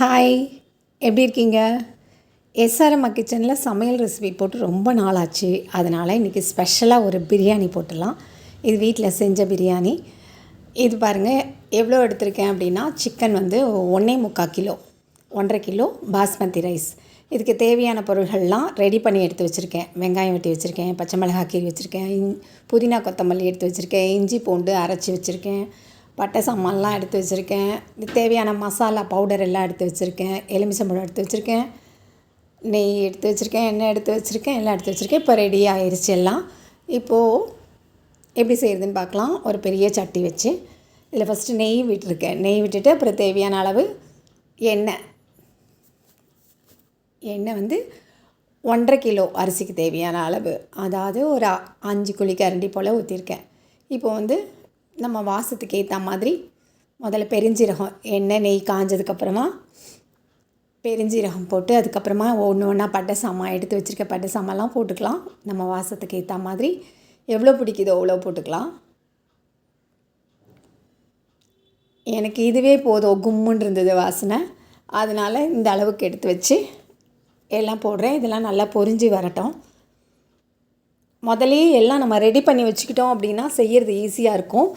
Hi எப்படி இருக்கீங்க? SRM கிச்சனில் சமையல் ரெசிபி போட்டு ரொம்ப நாளாச்சு. அதனால் இன்றைக்கி ஸ்பெஷலாக ஒரு பிரியாணி போட்டுடலாம். இது வீட்டில் செஞ்ச பிரியாணி. இது பாருங்கள் எவ்வளோ எடுத்திருக்கேன் அப்படின்னா சிக்கன் வந்து ஒன்றே முக்கால் கிலோ ஒன்றரை கிலோ பாஸ்மதி ரைஸ் இதுக்கு தேவையான பொருள்கள்லாம் ரெடி பண்ணி எடுத்து வச்சுருக்கேன். வெங்காயம் வெட்டி வச்சுருக்கேன் பச்சை மிளகாய் கீறி வச்சுருக்கேன் இன் புதினா கொத்தமல்லி எடுத்து வச்சுருக்கேன் இஞ்சி பூண்டு அரைச்சி வச்சுருக்கேன். பட்டை சாமான்லாம் எடுத்து வச்சுருக்கேன். தேவையான மசாலா பவுடர் எல்லாம் எடுத்து வச்சுருக்கேன். எலுமிச்சம்பழம் எடுத்து வச்சுருக்கேன். நெய் எடுத்து வச்சுருக்கேன். எண்ணெய் எடுத்து வச்சுருக்கேன். எல்லாம் எடுத்து வச்சுருக்கேன். இப்போ ரெடி ஆயிடுச்சு எல்லாம். இப்போது எப்படி செய்கிறதுன்னு பார்க்கலாம். ஒரு பெரிய சட்டி வச்சு. இதில் ஃபஸ்ட்டு நெய் விட்டுருக்கேன். நெய் விட்டுட்டு அப்புறம் தேவையான அளவு எண்ணெய். எண்ணெய் வந்து ஒன்றரை கிலோ அரிசிக்கு தேவையான அளவு. அதாவது ஒரு அஞ்சு குழி கரண்டி போல் ஊற்றிருக்கேன் இப்போ வந்து நம்ம வாசத்துக்கு ஏற்ற மாதிரி முதல்ல பெருஞ்சீரகம் எண்ணெய் நெய் காஞ்சதுக்கப்புறமா பெருஞ்சீரகம் போட்டு அதுக்கப்புறமா ஒன்று ஒன்றா பட்டை சாமான் எடுத்து வச்சுருக்க பட்டை சாமான்லாம் போட்டுக்கலாம். நம்ம வாசத்துக்கு ஏற்ற மாதிரி எவ்வளோ பிடிக்குதோ அவ்வளோ போட்டுக்கலாம். எனக்கு இதுவே போதும் கும்முன்னு இருந்தது வாசனை. அதனால் இந்த அளவுக்கு எடுத்து வச்சு எல்லாம் போடுறேன். இதெல்லாம் நல்லா பொரிஞ்சு வரட்டும். முதலே எல்லாம் நம்ம ரெடி பண்ணி வச்சுக்கிட்டோம் அப்படின்னா செய்கிறது ஈஸியாக இருக்கும்.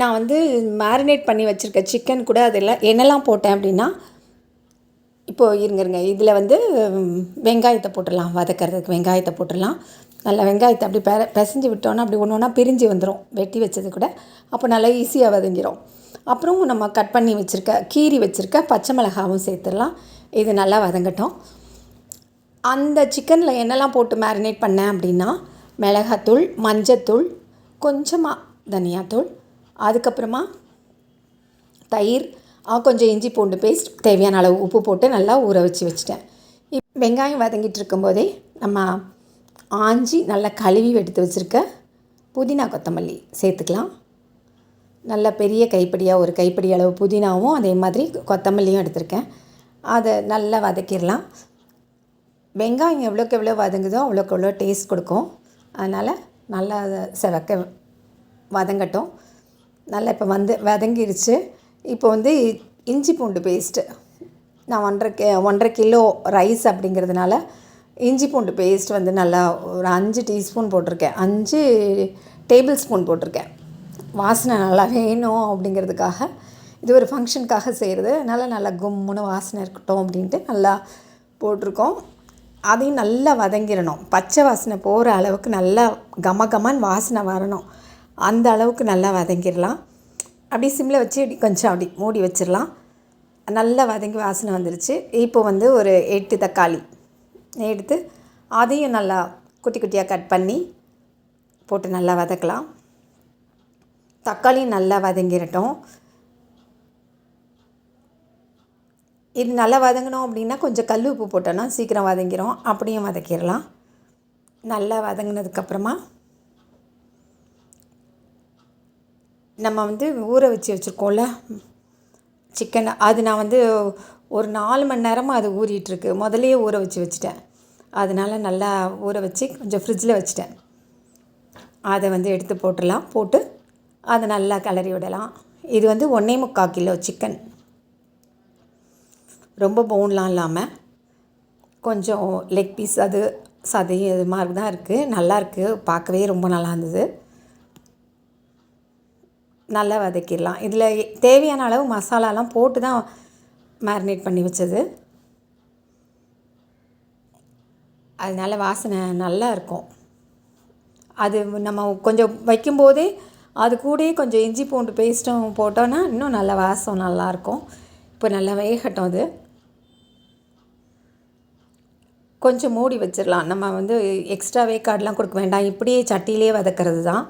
நான் வந்து மேரினேட் பண்ணி வச்சுருக்க சிக்கன் கூட அதெல்லாம் என்னெல்லாம் போட்டேன் அப்படின்னா இப்போது இருங்க இருங்க. இதில் வந்து வெங்காயத்தை போட்டுடலாம் வதக்கிறதுக்கு வெங்காயத்தை போட்டுடலாம். நல்லா வெங்காயத்தை அப்படி பெ பிசைஞ்சு விட்டோன்னா அப்படி ஒன்று ஒன்றா பிரிஞ்சு வந்துடும் வெட்டி வச்சது கூட. அப்போ நல்லா ஈஸியாக வதங்கிடும் அப்புறம் நம்ம கட் பண்ணி வச்சுருக்க கீரி வச்சுருக்க பச்சை மிளகாவும் சேர்த்துடலாம். இது நல்லா வதங்கட்டும். அந்த சிக்கனில் என்னெல்லாம் போட்டு மேரினேட் பண்ணேன் அப்படின்னா மிளகாத்தூள் மஞ்சத்தூள் கொஞ்சமாக தனியாத்தூள் அதுக்கப்புறமா தயிர் கொஞ்சம் இஞ்சி பூண்டு பேஸ்ட் தேவையான அளவு உப்பு போட்டு நல்லா ஊற வச்சு வச்சுட்டேன். இப் வெங்காயம் வதங்கிட்டு இருக்கும்போதே நம்ம ஆஞ்சி நல்லா கழுவி எடுத்து வச்சுருக்க புதினா கொத்தமல்லி சேர்த்துக்கலாம். நல்ல பெரிய கைப்படியாக ஒரு கைப்பிடி அளவு புதினாவும் அதே மாதிரி கொத்தமல்லியும் எடுத்திருக்கேன். அதை நல்லா வதக்கிடலாம். வெங்காயம் எவ்வளோக்கு எவ்வளோ வதங்குதோ அவ்வளோக்கு எவ்வளோ டேஸ்ட் கொடுக்கும். அதனால் நல்லா அதை செவக்க வதங்கட்டும். நல்லா இப்போ வந்து வதங்கிருச்சு. இப்போ வந்து இஞ்சி பூண்டு பேஸ்ட்டு நான் ஒன்றரை கே ஒன்றரை கிலோ ரைஸ் அப்படிங்கிறதுனால இஞ்சி பூண்டு பேஸ்ட் வந்து நல்லா ஒரு அஞ்சு டீஸ்பூன் போட்டிருக்கேன். அஞ்சு டேபிள் ஸ்பூன் போட்டிருக்கேன். வாசனை நல்லா வேணும் அப்படிங்கிறதுக்காக. இது ஒரு ஃபங்க்ஷனுக்காக செய்கிறது அதனால் நல்லா கும்முன்னு வாசனை இருக்கட்டும் அப்படின்ட்டு நல்லா போட்டிருக்கோம். அதையும் நல்லா வதங்கிடணும். பச்சை வாசனை போகிற அளவுக்கு நல்லா கம கமன்னு வாசனை வரணும். அந்த அளவுக்கு நல்லா வதங்கிடலாம். அப்படி சிம்மில் வச்சு கொஞ்சம் அப்படி மூடி வச்சிடலாம். நல்லா வதங்கி வாசனை வந்துருச்சு. இப்போ வந்து ஒரு எட்டு தக்காளி எடுத்து அதையும் நல்லா குட்டி குட்டியாக கட் பண்ணி போட்டு நல்லா வதக்கலாம். தக்காளியும் நல்லா வதங்கிடட்டும். இது நல்லா வதங்கணும் அப்படின்னா கொஞ்சம் கல் உப்பு போட்டோன்னா சீக்கிரம் வதங்கிடும் அப்படியும் வதக்கிடலாம். நல்லா வதங்கினதுக்கப்புறமா நம்ம வந்து ஊற வச்சு வச்சுருக்கோம்ல சிக்கனை அது நான் வந்து ஒரு நாலு மணி நேரமாக அது ஊறிட்டுருக்கு. முதல்லயே ஊற வச்சு வச்சுட்டேன். அதனால் நல்லா ஊற வச்சு கொஞ்சம் ஃப்ரிட்ஜில் வச்சுட்டேன். அதை வந்து எடுத்து போட்டுடலாம். போட்டு அதை நல்லா கிளறி விடலாம். இது வந்து ஒன்றே முக்கால் கிலோ சிக்கன் ரொம்ப போன்லாம் இல்லாமல் கொஞ்சம் லெக் பீஸ் அது சதை இது மாதிரி தான் இருக்குது நல்லா இருக்குது பார்க்கவே ரொம்ப நல்லா இருந்தது. நல்லா வதக்கிடலாம். இதில் தேவையான அளவு மசாலாலாம் போட்டு தான் மேரினேட் பண்ணி வச்சது. அதனால வாசனை நல்லா இருக்கும். அது நம்ம கொஞ்சம் வைக்கும்போதே அது கூடயே கொஞ்சம் இஞ்சி பூண்டு பேஸ்ட்டும் போட்டோன்னா இன்னும் நல்ல வாசம் நல்லாயிருக்கும் இப்போ நல்லா வேகட்டும் அது. கொஞ்சம் மூடி வச்சிடலாம். நம்ம வந்து எக்ஸ்ட்ரா வேக்காடெலாம் கொடுக்க வேண்டாம். இப்படியே சட்டியிலே வதக்கிறது தான்.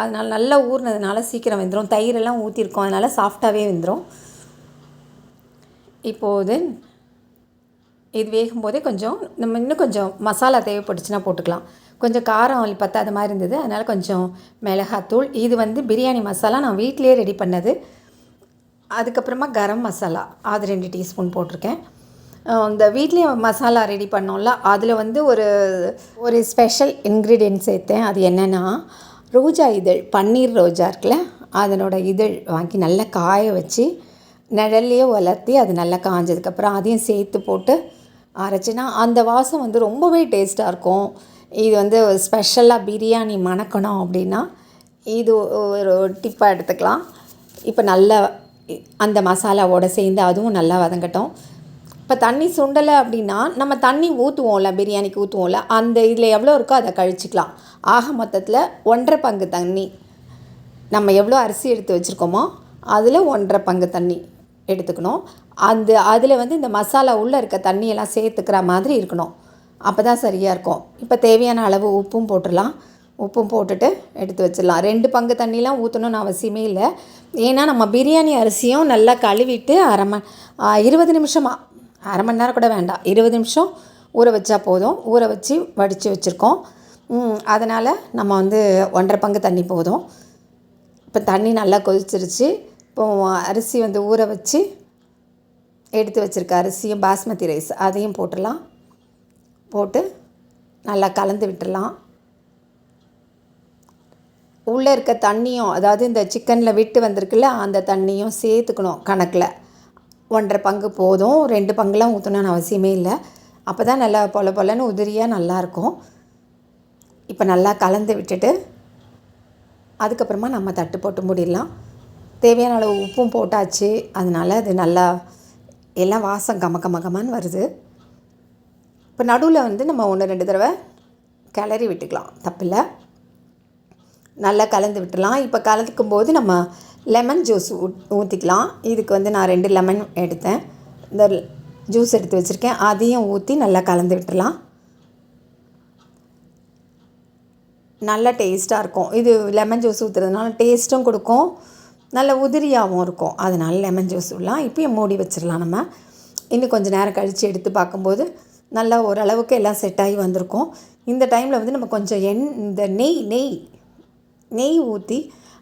அதனால் நல்லா ஊறினதுனால சீக்கிரம் வெந்துடும் தயிரெல்லாம் ஊற்றிருக்கோம் அதனால் சாஃப்டாகவே வெந்துடும் இப்போது இது வேகும் போதே கொஞ்சம் நம்ம இன்னும் கொஞ்சம் மசாலா தேவைப்பட்டுச்சுன்னா போட்டுக்கலாம். கொஞ்சம் காரம் பத்தாத மாதிரி இருந்தது. அதனால் கொஞ்சம் மிளகாத்தூள் இது வந்து பிரியாணி மசாலா நான் வீட்டிலேயே ரெடி பண்ணது. அதுக்கப்புறமா கரம் மசாலா. அது ரெண்டு டீஸ்பூன் போட்டிருக்கேன். இந்த வீட்லேயே மசாலா ரெடி பண்ணோம்ல அதில் வந்து ஒரு ஒரு ஸ்பெஷல் இன்க்ரீடியன்ட் சேர்த்தேன். அது என்னென்னா ரோஜா இதழ் பன்னீர் ரோஜா இருக்குல்ல அதனோட இதழ் வாங்கி நல்லா காய வச்சு நிழல்லையே வளர்த்தி அது நல்லா காஞ்சதுக்கப்புறம் அதையும் சேர்த்து போட்டு அரைச்சின்னா அந்த வாசம் வந்து ரொம்பவே டேஸ்ட்டாக இருக்கும். இது வந்து ஸ்பெஷலாக பிரியாணி மணக்கணும் அப்படின்னா இது ஒரு டிப்பாக எடுத்துக்கலாம். இப்போ நல்லா அந்த மசாலாவோடு சேர்ந்து அதுவும் நல்லா வதங்கட்டும். இப்போ தண்ணி சுண்டலை அப்படின்னா நம்ம தண்ணி ஊற்றுவோம்ல பிரியாணிக்கு ஊற்றுவோம்ல அந்த இதில் எவ்வளோ இருக்கோ அதை கழிச்சிக்கலாம். ஆக மொத்தத்தில் ஒன்றரை பங்கு தண்ணி நம்ம எவ்வளோ அரிசி எடுத்து வச்சுருக்கோமோ அதில் ஒன்றரை பங்கு தண்ணி எடுத்துக்கணும். அந்த அதில் வந்து இந்த மசாலா உள்ளே இருக்க தண்ணியெல்லாம் சேர்த்துக்கிற மாதிரி இருக்கணும். அப்போ தான் சரியாக இருக்கும். இப்போ தேவையான அளவு உப்பும் போட்டுடலாம். உப்பும் போட்டுட்டு எடுத்து வச்சிடலாம். ரெண்டு பங்கு தண்ணிலாம் ஊற்றணும்னு அவசியமே இல்லை. ஏன்னா நம்ம பிரியாணி அரிசியும் நல்லா கழுவிட்டு அரை மணி இருபது நிமிஷமாக அரை மணி நேரம் கூட வேண்டாம். இருபது நிமிஷம் ஊற வச்சா போதும். ஊற வச்சு வடித்து வச்சுருக்கோம். அதனால் நம்ம வந்து ஒன்றரை பங்கு தண்ணி போதும். இப்போ தண்ணி நல்லா கொதிச்சிருச்சு. இப்போ அரிசி வந்து ஊற வச்சு எடுத்து வச்சுருக்க அரிசியும் பாஸ்மதி ரைஸ் அதையும் போட்டுடலாம். போட்டு நல்லா கலந்து விட்டுடலாம். உள்ளே இருக்க தண்ணியும் அதாவது இந்த சிக்கனில் விட்டு வந்திருக்குல்ல அந்த தண்ணியும் சேர்த்துக்கணும் கணக்கில். ஒன்றரை பங்கு போதும். ரெண்டு பங்குலாம் ஊற்றணும்னு அவசியமே இல்லை. அப்போ தான் நல்லா பொல பொலன்னு உதிரியாக நல்லாயிருக்கும் இப்போ நல்லா கலந்து விட்டுட்டு அதுக்கப்புறமா நம்ம தட்டு போட்டு மூடிடலாம். தேவையான அளவு உப்பும் போட்டாச்சு. அதனால் அது நல்லா எல்லாம் வாசம் கம கமகமான்னு வருது. இப்போ நடுவில் வந்து நம்ம ஒன்று ரெண்டு தடவை கிளறி விட்டுக்கலாம். தப்பில்லை நல்லா கலந்து விட்டுலாம் இப்போ கலந்துக்கும் போது நம்ம லெமன் ஜூஸ் ஊற்றிக்கலாம் இதுக்கு வந்து நான் ரெண்டு லெமன் எடுத்தேன். இந்த ஜூஸ் எடுத்து வச்சுருக்கேன். அதையும் ஊற்றி நல்லா கலந்து விட்டுலாம் நல்லா டேஸ்ட்டாக இருக்கும். இது லெமன் ஜூஸ் ஊற்றுறதுனால டேஸ்ட்டும் கொடுக்கும். நல்ல உதிரியாகவும் இருக்கும். அதனால் லெமன் ஜூஸ் விடலாம் இப்போயும் மூடி வச்சிடலாம் நம்ம. இன்னும் கொஞ்சம் நேரம் கழித்து எடுத்து பார்க்கும்போது நல்லா ஓரளவுக்கு எல்லாம் செட் ஆகி வந்திருக்கும். இந்த டைமில் வந்து நம்ம கொஞ்சம் எண் இந்த நெய் நெய் நெய் ஊற்றி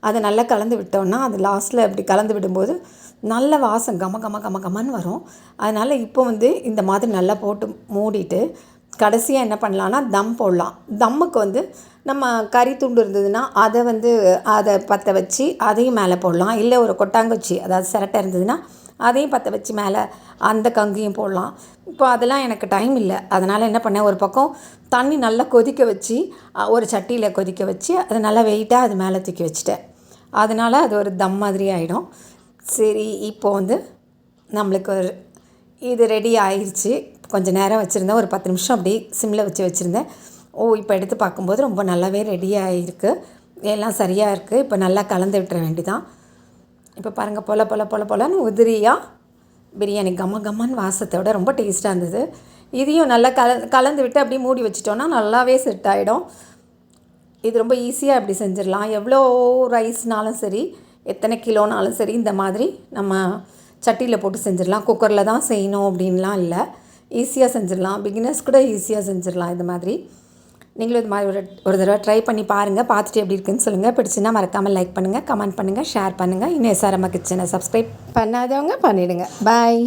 அதை நல்லா கலந்து விட்டோம்னா அது லாஸ்ட்டில் அப்படி கலந்து விடும்போது நல்ல வாசம் கம கம கம கமன்னு வரும். அதனால் இப்போ வந்து இந்த மாதிரி நல்லா போட்டு மூடிட்டு கடைசியாக என்ன பண்ணலான்னா தம் போடலாம். தம்முக்கு வந்து நம்ம கறி துண்டு இருந்ததுன்னா அதை வந்து அதை பற்ற வச்சு அதையும் மேலே போடலாம். இல்லை ஒரு கொட்டாங்குச்சி அதாவது சிரட்டை இருந்ததுன்னா அதையும் பற்ற வச்சு மேலே அந்த கங்கையும் போடலாம். இப்போ அதெல்லாம் எனக்கு டைம் இல்லை. அதனால் என்ன பண்ணேன்? ஒரு பக்கம் தண்ணி நல்லா கொதிக்க வச்சு ஒரு சட்டியில் கொதிக்க வச்சு அதை நல்லா வெயிட்டாக அது மேலே தூக்கி வச்சுட்டேன். அதனால் அது ஒரு தம் மாதிரி ஆகிடும் சரி இப்போ வந்து நம்மளுக்கு ஒரு இது ரெடி ஆயிடுச்சு கொஞ்சம் நேரம் வச்சுருந்தேன். ஒரு பத்து நிமிஷம் அப்படி சிம்மில் வச்சு வச்சுருந்தேன். ஓ இப்போ எடுத்து பார்க்கும்போது ரொம்ப நல்லாவே ரெடி ஆகிருக்கு எல்லாம் சரியாக இருக்குது இப்போ நல்லா கலந்து விட்டுற வேண்டிதான். இப்போ பாருங்கள் பொல பொல பொல பொலன்னு உதிரியாக பிரியாணி. கம்ம கம்மன் வாசத்தோட ரொம்ப டேஸ்ட்டாக இருந்தது. இதையும் நல்லா கல கலந்து விட்டு அப்படியே மூடி வச்சிட்டோன்னா நல்லாவே செட் ஆகிடும் இது ரொம்ப ஈஸியாக இப்படி செஞ்சிடலாம். எவ்வளோ ரைஸ்னாலும் சரி எத்தனை கிலோனாலும் சரி இந்த மாதிரி நம்ம சட்டியில் போட்டு செஞ்சிடலாம். குக்கரில் தான் செய்யணும் அப்படின்லாம் இல்லை. ஈஸியாக செஞ்சிடலாம். பிகினர்ஸ் கூட ஈஸியாக செஞ்சிடலாம். இது மாதிரி. நீங்களும் இது மாதிரி ஒரு ஒரு தடவை ட்ரை பண்ணி பாருங்கள் பார்த்துட்டு எப்படி இருக்குன்னு சொல்லுங்கள் பிடிச்சுன்னா மறக்காமல் லைக் பண்ணுங்கள் கமெண்ட் பண்ணுங்கள் ஷேர் பண்ணுங்கள் இன்னும் எஸ்ஆர்எம் கிச்சனை சப்ஸ்கிரைப் பண்ணாதவங்க பண்ணிவிடுங்க பாய்